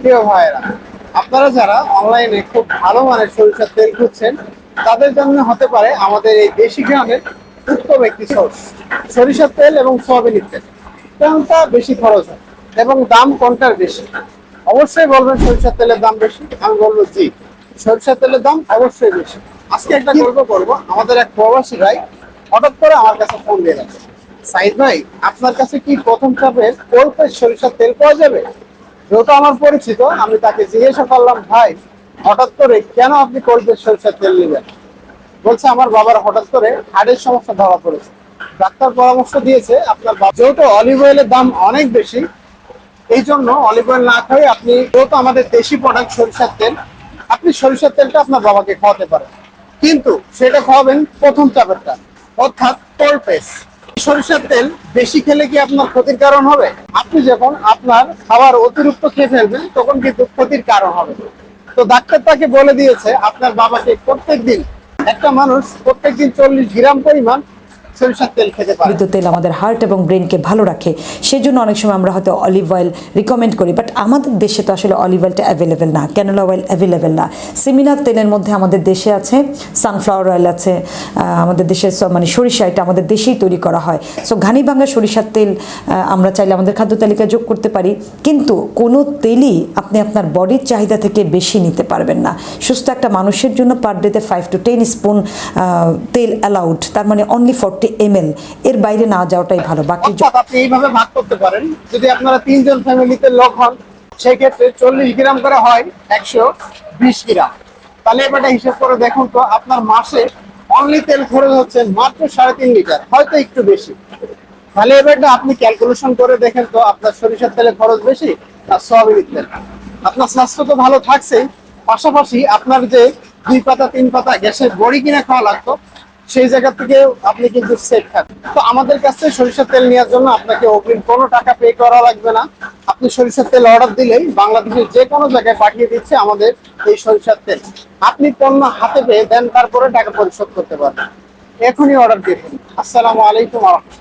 প্রিয় ভাইয়েরা, আপনারা যারা অনলাইনে খুব ভালো মানের সরিষার তেল খুঁজছেন, তাদের জন্য হতে পারে আমাদের এই দেশি গ্রামের উত্তম একটি সোর্স সরিষার তেল এবং সয়াবিনের তেল। কোনটা বেশি খরচ হয় এবং দাম কোনটার বেশি? অবশ্যই বলবেন সরিষার তেলের দাম বেশি, আমি বলব জি, সরিষার তেলের দাম অবশ্যই বেশি। আজকে একটা গল্প করব, আমাদের এক প্রবাসী ভাই হঠাৎ করে আমার কাছে ফোন দিয়ে গেছে। সাইদ ভাই, আপনার কাছে কি প্রথম চাপের কোল্পের সরিষার তেল পাওয়া যাবে? যেহেতু আমার পরিচিত, আমি তাকে জিজ্ঞাসা করলাম, ভাই, হঠাৎ করে কেন আপনি কোল্পের সরিষার তেল নেবেন বলছে, আমার বাবার হঠাৎ করে হার্টের সমস্যা ধরা পড়েছে। ডাক্তার পরামর্শ দিয়েছে, আপনার যেহেতু অলিভ অয়েলের দাম অনেক বেশি, এই জন্য অলিভ অয়েল না খাই আপনি যেহেতু আমাদের দেশি প্রোডাক্ট সরিষার তেল, আপনি সরিষার তেলটা আপনার বাবাকে খাওয়াতে পারেন। কিন্তু সেটা খাওয়াবেন প্রথম চাপেরটা, অর্থাৎ কোল্পেস সরিষার তেল বেশি খেলে কি আপনার ক্ষতির কারণ হবে? আপনি যখন আপনার খাবার অতিরিক্ত খেয়ে ফেলবেন, তখন কিন্তু ক্ষতির কারণ হবে। তো ডাক্তার তাকে বলে দিয়েছে, আপনার বাবাকে প্রত্যেক দিন একটা মানুষ প্রত্যেকদিন চল্লিশ গ্রাম পরিমাণ সরিষার তেল আমাদের হার্ট এবং ব্রেনকে ভালো রাখে, সেজন্য অনেক সময় আমরা হয়তো অলিভ অয়েল রিকমেন্ড করি বাট আমাদের দেশে তো আসলে অলিভ অয়েলটা অ্যাভেলেবেল না ক্যানোলা অয়েল অ্যাভেলেবেল না। সিমিলার তেলের মধ্যে আমাদের দেশে আছে সানফ্লাওয়ার অয়েল আছে আমাদের দেশে মানে সরিষা এটা আমাদের দেশেই তৈরি করা হয়। সো ঘানি ভাঙ্গা সরিষার তেল আমরা চাইলে আমাদের খাদ্য তালিকায় যোগ করতে পারি, কিন্তু কোনো তেলই আপনি আপনার বডির চাহিদা থেকে বেশি নিতে পারবেন না। সুস্থ একটা মানুষের জন্য পার ডেতে ফাইভ টু টেন স্পুন তেল অ্যালাউড তার মানে অনলি ফর্টি এম এর বাইরে না যাওয়াটাই ভালো বাকি আপনি এইভাবে ভাগ করতে পারেন। যদি আপনারা তিনজন ফ্যামিলিতে লোক হন সেই ক্ষেত্রে চল্লিশ গ্রাম করে হয় একশো বিশ গ্রাম। তাহলে এবারটা হিসাব করে দেখুন তো আপনার মাসে অনলি তেল খরচ হচ্ছে মাত্র সাড়ে তিন লিটার হয়তো একটু বেশি। তাহলে এবারটা আপনি ক্যালকুলেশন করে দেখেন তো আপনার সরিষার তেলের খরচ বেশি আর সয়াবিনের তেল। আপনার স্বাস্থ্য তো ভালো থাকছেই পাশাপাশি আপনার যে দুই পাতা তিন পাতা গ্যাসের বড়ি কিনে খাওয়া লাগতো সেই জায়গা থেকে আপনি কিন্তু সেফ থাকবেন। তো আমাদের কাছে সরিষার তেল নেওয়ার জন্য আপনাকে অগ্রিম কোনো টাকা পে করা লাগবে না। আপনি সরিষার তেল অর্ডার দিলেই বাংলাদেশের যে কোনো জায়গায় পাঠিয়ে দিচ্ছে আমাদের এই সরিষার তেল। আপনি পণ্য হাতে পেয়ে দেন, তারপরে টাকা পরিশোধ করতে পারবেন। এখনই অর্ডার দিয়ে আসসালামু আলাইকুম আহমতুল্লাহ